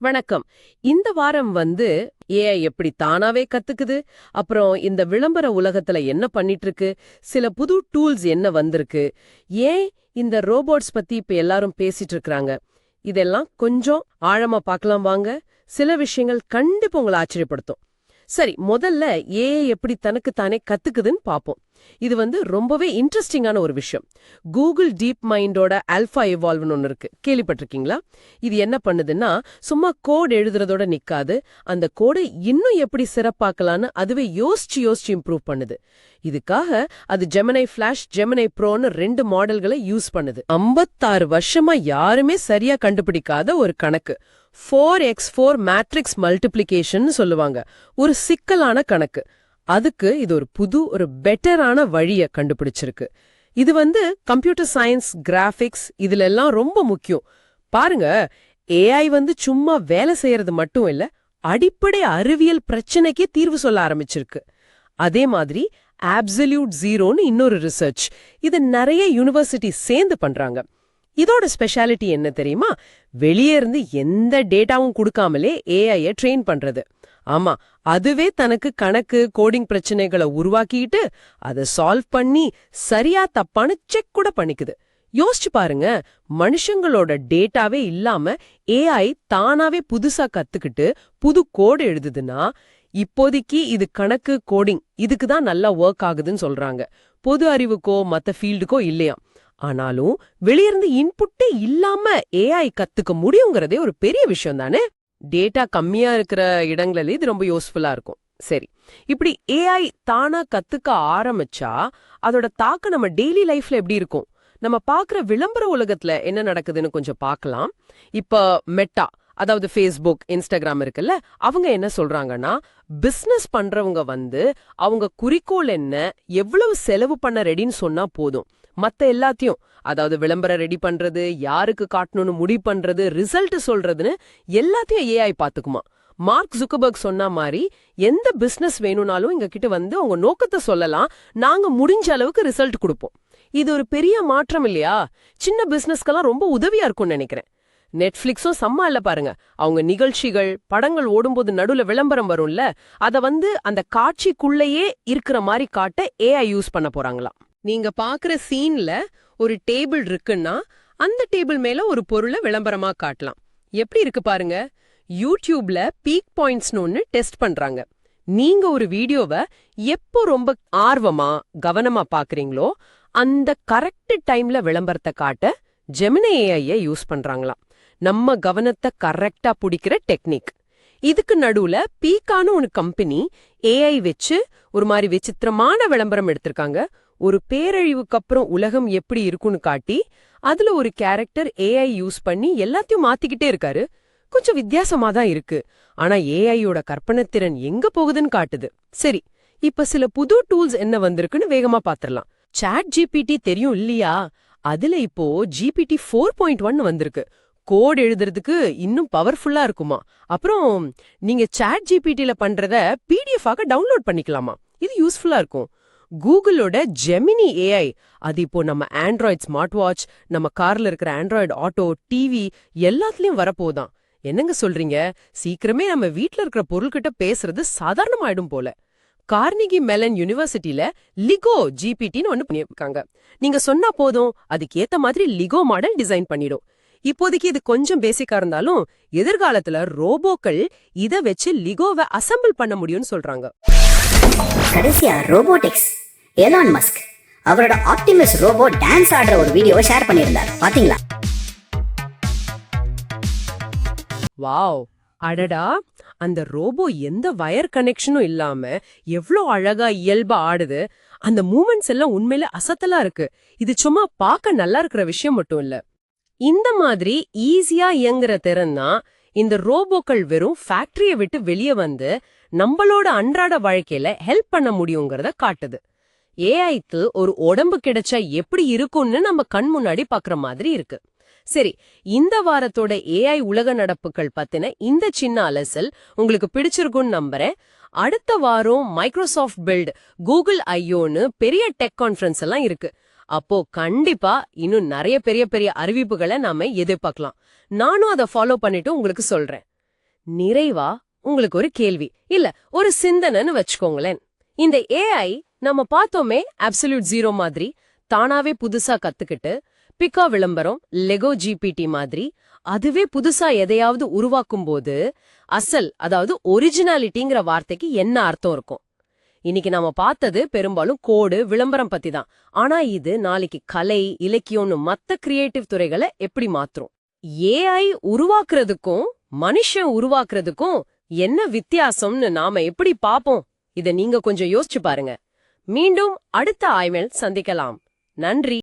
வணக்கம். இந்த வாரம் வந்து ஏஐ எப்படி தானாவே கத்துக்குது? அப்புறம் இந்த விளம்பர உலகத்துல என்ன பண்ணிட்டு இருக்கு சில புது டூல்ஸ் என்ன வந்திருக்கு? ஏன் இந்த ரோபோட்ஸ் பத்தி இப்ப எல்லாரும் பேசிட்டு இருக்கிறாங்க இதெல்லாம் கொஞ்சம் ஆழமா பார்க்கலாம் வாங்க. சில விஷயங்கள் கண்டிப்பா உங்களை ஆச்சரியப்படுத்தும். சரி முதல்ல ஏஐ எப்படி தனக்கு தானே கத்துக்குதுன்னு பாப்போம் இது வந்து ரொம்பவே இன்ட்ரெஸ்டிங்கான ஒரு விஷயம். கூகுள் டீப் மைண்டோட அல்ஃபா இவால்வ்னு ஒன்று இருக்கு. கேள்விப்பட்டிருக்கீங்களா? இது என்ன பண்ணுதுன்னா சும்மா கோட் எழுதுறதோட நிக்காது. அந்த கோடை இன்னும் எப்படி சிறப்பாக்கலான்னு அதுவே யோசிச்சு யோசிச்சு இம்ப்ரூவ் பண்ணுது. இதுக்காக அது ஜெமனை ஃபிளாஷ் ஜெமனை ப்ரோன்னு ரெண்டு மாடல்களை யூஸ் பண்ணுது. ஐம்பத்தாறு வருஷமா யாருமே சரியா கண்டுபிடிக்காத ஒரு கணக்கு. Four X four matrix multiplication சொல்லுவாங்க. ஒரு சிக்கலான கணக்கு. அதுக்கு இது ஒரு புது ஒரு பெட்டரான வழிய கண்டுபிடிச்சிருக்கு. இது வந்து கம்ப்யூட்டர் சயின்ஸ் கிராஃபிக்ஸ் இதுல எல்லாம் ரொம்ப முக்கியம். பாருங்க ஏஐ வந்து சும்மா வேலை செய்யறது மட்டும் இல்ல அடிப்படை அறிவியல் பிரச்சனைக்கே தீர்வு சொல்ல ஆரம்பிச்சிருக்கு. அதே மாதிரி ஆப்சல்யூட் ஜீரோன்னு இன்னொரு ரிசர்ச் இது நிறைய யூனிவர்சிட்டி சேர்ந்து பண்றாங்க. இதோட ஸ்பெஷாலிட்டி என்ன தெரியுமா? வெளியே இருந்து எந்த டேட்டாவும் கொடுக்காமலே ஏஐய ட்ரெயின் பண்றது. ஆமா அதுவே தனக்கு கணக்கு கோடிங் பிரச்சனைகளை உருவாக்கிட்டு அதை சால்வ் பண்ணி சரியா தப்பான்னு செக் கூட பண்ணிக்குது. யோசிச்சு பாருங்க மனுஷங்களோட டேட்டாவே இல்லாம ஏஐ தானாவே புதுசா கத்துக்கிட்டு புது கோடு எழுதுதுன்னா இப்போதைக்கு இது கணக்கு கோடிங் இதுக்கு தான் நல்லா ஒர்க் ஆகுதுன்னு சொல்றாங்க. பொது அறிவுக்கோ மத்த ஃபீல்டுக்கோ இல்லையாம். ஆனாலும் வெளியிருந்து இன்புட்டே இல்லாம ஏஐ கத்துக்க முடியுங்கிறதே ஒரு பெரிய விஷயம் தானே? டேட்டா கம்மியா இருக்கிற இடங்களில் இது ரொம்ப யூஸ்ஃபுல்லா இருக்கும். சரி இப்படி ஏஐ தானா கத்துக்க ஆரம்பிச்சா அதோட தாக்கம் நம்ம டெய்லி லைஃப்ல எப்படி இருக்கும்? நம்ம பாக்குற விளம்பர உலகத்துல என்ன நடக்குதுன்னு கொஞ்சம் பார்க்கலாம். இப்ப மெட்டா அதாவது ஃபேஸ்புக் இன்ஸ்டாகிராம் இருக்குல்ல அவங்க என்ன சொல்றாங்கன்னா பிசினஸ் பண்றவங்க வந்து அவங்க குறிக்கோள் என்ன எவ்வளவு செலவு பண்ண ரெடின்னு சொன்னா போதும். மத்த எல்லாத்தையும் அதாவது விளம்பரம் ரெடி பண்றது யாருக்கு காட்டணும்னு முடிவு பண்றது ரிசல்ட் சொல்றதுன்னு எல்லாத்தையும் ஏஐ பாத்துக்குமா. மார்க் ஜுக்கபர்க் சொன்ன மாதிரி எந்த பிசினஸ் வேணும்னாலும் எங்க கிட்ட வந்து உங்க நோக்கத்தை சொல்லலாம். நாங்க முடிஞ்ச அளவுக்கு ரிசல்ட் கொடுப்போம். இது ஒரு பெரிய மாற்றம் இல்லையா? சின்ன பிசினஸ்க்கெல்லாம் ரொம்ப உதவியா இருக்கும்னு நினைக்கிறேன். நெட்ஃபிளிக்ஸும் செம்ம இல்ல பாருங்க. அவங்க நிகழ்ச்சிகள் படங்கள் ஓடும்போது நடுவுல விளம்பரம் வரும்ல அத வந்து அந்த காட்சிக்குள்ளேயே இருக்கிற மாதிரி காட்ட ஏஐ யூஸ் பண்ண போறாங்களாம். நீங்க பாக்குற சீன்ல ஒரு டேபிள் இருக்குன்னா அந்த டேபிள் மேல ஒரு பொருளை விளம்பரமா காட்டலாம். எப்படி இருக்கு பாருங்க? யூடியூப்ல பீக் பாயிண்ட்ஸ்னு ஒன்னு டெஸ்ட் பண்றாங்க. நீங்க ஒரு வீடியோவை எப்போ ரொம்ப ஆர்வமா கவனமா பாக்குறீங்களோ அந்த கரெக்ட் டைம்ல விளம்பரத்தை காட்ட ஜெமினி ஏஐய யூஸ் பண்றாங்களாம். நம்ம கவனத்தை கரெக்டா பிடிக்கிற டெக்னிக் இதுக்கு நடுவுல பீக்கான ஒரு கம்பெனி ஏஐ வச்சு ஒரு மாதிரி விசித்திரமான விளம்பரம் எடுத்திருக்காங்க. ஒரு பேரழிவுக்கு அப்புறம் உலகம் எப்படி இருக்கும்னு காட்டி அதுல ஒரு கேரக்டர் ஏஐ யூஸ் பண்ணி எல்லாத்தையும் மாத்திக்கிட்டே இருக்காரு. கொஞ்சம் வித்தியாசமா தான் இருக்கு. ஆனா ஏஐயோட கற்பனைத்திறன் எங்க போகுதுன்னு காட்டுது. சரி இப்ப சில புது டூல்ஸ் என்ன வந்திருக்குன்னு வேகமா பாத்திரலாம். சாட் ஜிபிடி தெரியும் இல்லையா? அதுல இப்போ ஜிபிடி ஃபோர் பாயிண்ட் ஒன் வந்திருக்கு. கோட் எழுதுறதுக்கு இன்னும் பவர்ஃபுல்லா இருக்குமா? அப்புறம் நீங்க சாட் ஜிபிடில பண்றத பிடிஎஃப் ஆக டவுன்லோட் பண்ணிக்கலாமா? இது யூஸ்ஃபுல்லா இருக்கும். கூகுளோட ஜெமினி ஏஐ அது இப்போ நம்ம ஆண்ட்ராய்ட் ஸ்மார்ட் வாட்ச் நம்ம கார்ல இருக்கிற ஆண்ட்ராய்டு ஆட்டோ டிவி எல்லாத்துலயும் வரப்போதான் என்னங்க சொல்றீங்க? சீக்கிரமே நம்ம வீட்ல இருக்கிற பொருள்கிட்ட பேசுறது சாதாரணமாயிடும் போல. கார்னிகி மெலன் யூனிவர்சிட்டில லிகோ ஜிபிடின்னு ஒன்னு பண்ணியிருக்காங்க. நீங்க சொன்னா போதும் அதுக்கு ஏத்த மாதிரி லிகோ மாடல் டிசைன் பண்ணிடும். இப்போதைக்கு இது கொஞ்சம் பேசிக்கா இருந்தாலும் எதிர்காலத்துல ரோபோக்கள் இத வச்சு லிகோவை அசெம்பிள் பண்ண முடியும்னு சொல்றாங்க. கடைசியா ரோபோட்டிக்ஸ் எலான் மஸ்க் அவரோட ஆப்டிமஸ் ரோபோ டான்ஸ் ஆடுற ஒரு வீடியோவை ஷேர் பண்ணியிருந்தார். பாத்தீங்களா? வாவ் அடடா. அந்த ரோபோ எந்த வயர் கனெக்ஷனும் இல்லாம எவ்ளோ அழகா இயல்பா ஆடுது. அந்த மூமெண்ட்ஸ் எல்லாம் உண்மையில அசத்தலா இருக்கு. இது சும்மா பார்க்க நல்லா இருக்கிற விஷயம் மட்டும் இல்ல. இந்த மாதிரி ஈஸியா இயங்குற திறன் தான் இந்த ரோபோக்கள் வெறும் ஃபேக்டரிய விட்டு வெளியே வந்து நம்மளோட அன்றாட வாழ்க்கையில ஹெல்ப் பண்ண முடியுங்கிறத காட்டுது. ஏஐக்கு ஒரு உடம்பு கிடைச்சா எப்படி இருக்கும்னு நம்ம கண் முன்னாடி பாக்குற மாதிரி இருக்கு. சரி இந்த வாரத்தோட ஏஐ உலக நடப்புகள் பத்தின இந்த சின்ன அலசல் உங்களுக்கு பிடிச்சிருக்கும்னு நம்புறேன். அடுத்த வாரம் மைக்ரோசாஃப்ட் பில்ட் கூகுள் ஐயோன்னு பெரிய டெக் கான்ஃபரன்ஸ் எல்லாம் இருக்கு. அப்போ கண்டிப்பா இன்னும் நிறைய பெரிய பெரிய அறிவிப்புகளை நாம எதிர்பார்க்கலாம். நானும் அதை ஃபாலோ பண்ணிட்டு உங்களுக்கு சொல்றேன். நிறைவா உங்களுக்கு ஒரு கேள்வி இல்ல ஒரு சிந்தனைன்னு வச்சுக்கோங்களேன். இந்த ஏஐ நம்ம பார்த்தோமே அப்சல்யூட் ஜீரோ மாதிரி தானாவே புதுசா கத்துக்கிட்டு பிக்கா விளம்பரம் லெகோ ஜிபிடி மாதிரி அதுவே புதுசா எதையாவது உருவாக்கும் போது அசல் அதாவது ஒரிஜினாலிட்டிங்கிற வார்த்தைக்கு என்ன அர்த்தம் இருக்கும்? இன்னைக்கு நாம பார்த்தது பெரும்பாலும் கோடு விளம்பரம் பத்தி தான் ஆனா இது நாளைக்கு கலை இலக்கியம்னு மத்த கிரியேட்டிவ் துறைகளை எப்படி மாத்தும்? ஏஐ உருவாக்குறதுக்கும் மனுஷன் உருவாக்குறதுக்கும் என்ன வித்தியாசம்னு நாம எப்படி பாப்போம் இத நீங்க கொஞ்சம் யோசிச்சு பாருங்க. மீண்டும் அடுத்த ஆய்வில் சந்திக்கலாம். நன்றி.